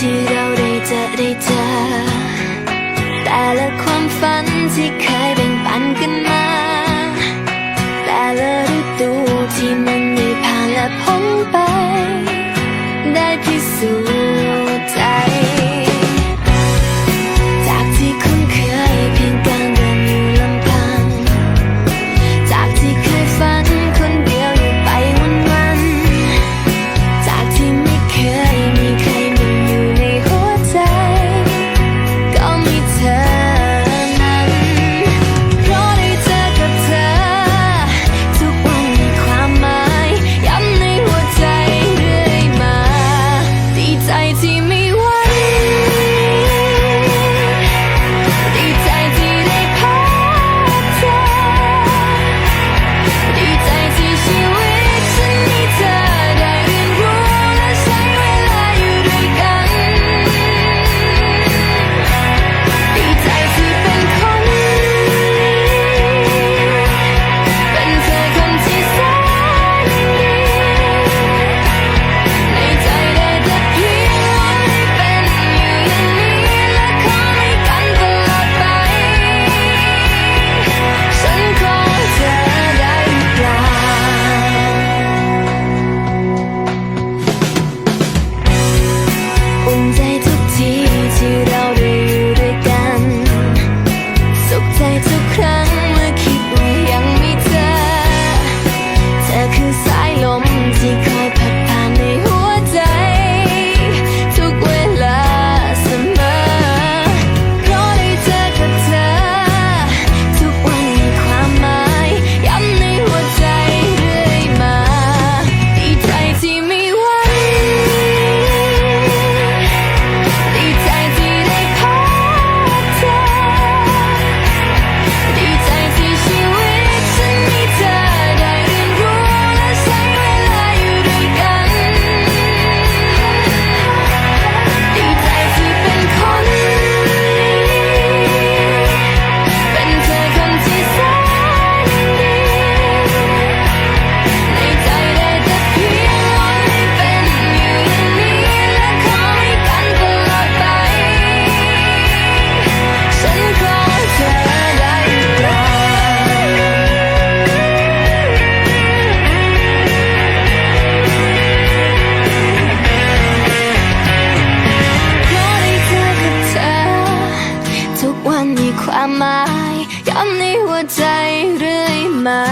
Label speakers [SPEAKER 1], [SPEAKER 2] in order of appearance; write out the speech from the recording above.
[SPEAKER 1] ที่เราได้เจอได้เจอ แต่ละความฝันที่เคยแบ่งปันกันมา แต่ละฤดูที่มันได้ผ่านและพ้นไป ได้พิสูจน์ ความหมายย้ำในหัวใจเรื่อยมา